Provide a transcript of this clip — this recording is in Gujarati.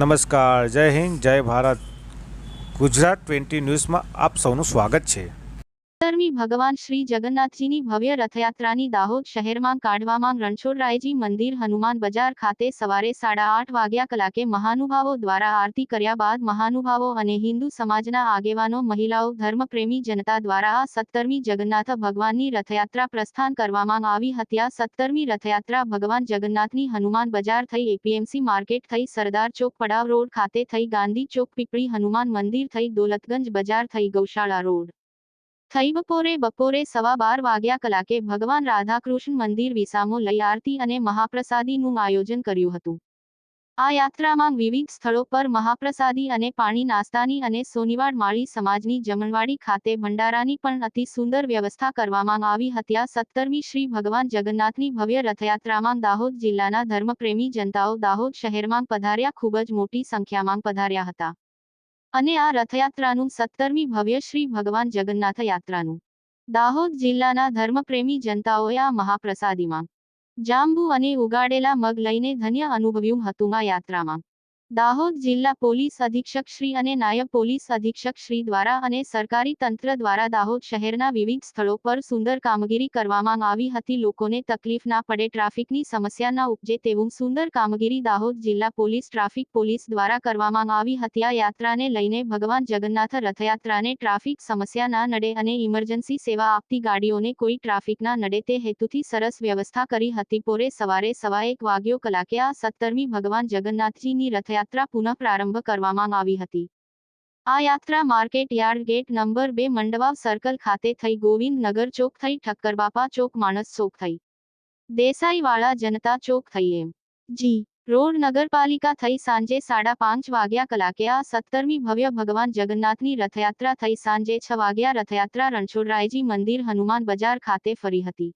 નમસ્કાર જય હિન્દ જય ભારત. ગુજરાત ટ્વેન્ટી ન્યૂઝમાં આપ સૌનું સ્વાગત છે. સત્તરમી ભગવાન શ્રી જગન્નાથજીની ભવ્ય રથયાત્રાની દાહોદ શહેરમાં કાઢવામાં રણછોડરાયજી મંદિર હનુમાન બજાર ખાતે સવારે સાડા આઠ વાગ્યા કલાકે મહાનુભાવો દ્વારા આરતી કર્યા બાદ મહાનુભાવો અને હિન્દુ સમાજના આગેવાનો, મહિલાઓ, ધર્મપ્રેમી જનતા દ્વારા આ સત્તરમી જગન્નાથ ભગવાનની રથયાત્રા પ્રસ્થાન કરવામાં આવી હતી. સત્તરમી રથયાત્રા ભગવાન જગન્નાથની હનુમાન બજાર થઈ એપીએમસી માર્કેટ થઈ, સરદાર ચોક પડાવ રોડ ખાતે થઈ, ગાંધી ચોક પીપળી હનુમાન મંદિર થઈ, દોલતગંજ બજાર થઈ, ગૌશાળા રોડ થઈ બપોરે બપોરે સવા બાર વાગ્યા કલાકે ભગવાન રાધાકૃષ્ણ મંદિર વિસામો લઈ આરતી અને મહાપ્રસાદીનું આયોજન કર્યું હતું આ યાત્રામાં વિવિધ સ્થળો પર મહાપ્રસાદી અને પાણી નાસ્તાની અને સોનીવાડ માળી સમાજની જમણવાડી ખાતે ભંડારાની પણ અતિ સુંદર વ્યવસ્થા કરવામાં આવી હતી સત્તરમી શ્રી ભગવાન જગન્નાથની ભવ્ય રથયાત્રામાં દાહોદ જિલ્લાના ધર્મપ્રેમી જનતાઓ દાહોદ શહેરમાં પધાર્યા ખૂબ જ મોટી સંખ્યામાં પધાર્યા હતા અને આ રથયાત્રાનું સત્તરમી ભવ્ય શ્રી ભગવાન જગન્નાથ યાત્રાનું. દાહોદ જિલ્લાના ધર્મપ્રેમી જનતાઓએ આ મહાપ્રસાદીમાં જાંબુ અને ઉગાડેલા મગ લઈને ધન્ય અનુભવ્યું હતું આ યાત્રામાં. દાહોદ જિલ્લા પોલીસ અધિક્ષક શ્રી અને નાયબ પોલીસ અધિક્ષક શ્રી દ્વારા અને સરકારી તંત્ર દ્વારા દાહોદ શહેરના વિવિધ સ્થળો પર સુંદર કામગીરી કરવામાં આવી હતી. લોકોને તકલીફ ના પડે, ટ્રાફિકની સમસ્યા ના ઉપજે તેવું સુંદર કામગીરી દાહોદ જિલ્લા પોલીસ ટ્રાફિક પોલીસ દ્વારા કરવામાં આવી હતી. આ યાત્રાને લઈને ભગવાન જગન્નાથ રથયાત્રાને ટ્રાફિક સમસ્યા ના નડે અને ઇમરજન્સી સેવા આપતી ગાડીઓને કોઈ ટ્રાફિક ના નડે તે હેતુથી સરસ વ્યવસ્થા કરી હતી. પોરે સવારે સવા એક વાગ્યો કલાકે આ સત્તરમી ભગવાન જગન્નાથજીની રથયાત્રા પુનઃ પ્રારંભ કરવામાં આવી હતી. આ યાત્રા માર્કેટ યાર્ડ ગેટ નંબર બે મંડવાવ સર્કલ ખાતે થઈ ગોવિંદ નગર ચોક થઈ ઠક્કરબાપા ચોક, માણસ ચોક થઈ. દેસાઈવાળા જનતા ચોક થઈ એમ. જી, રોડ નગરપાલિકા થઈ સાંજે સાડા પાંચ વાગ્યા કલાકે આ સત્તરમી ભવ્ય ભગવાન જગન્નાથની રથયાત્રા થઈ સાંજે છ વાગ્યા રથયાત્રા રણછોડરાયજી મંદિર હનુમાન બજાર ખાતે ફરી હતી.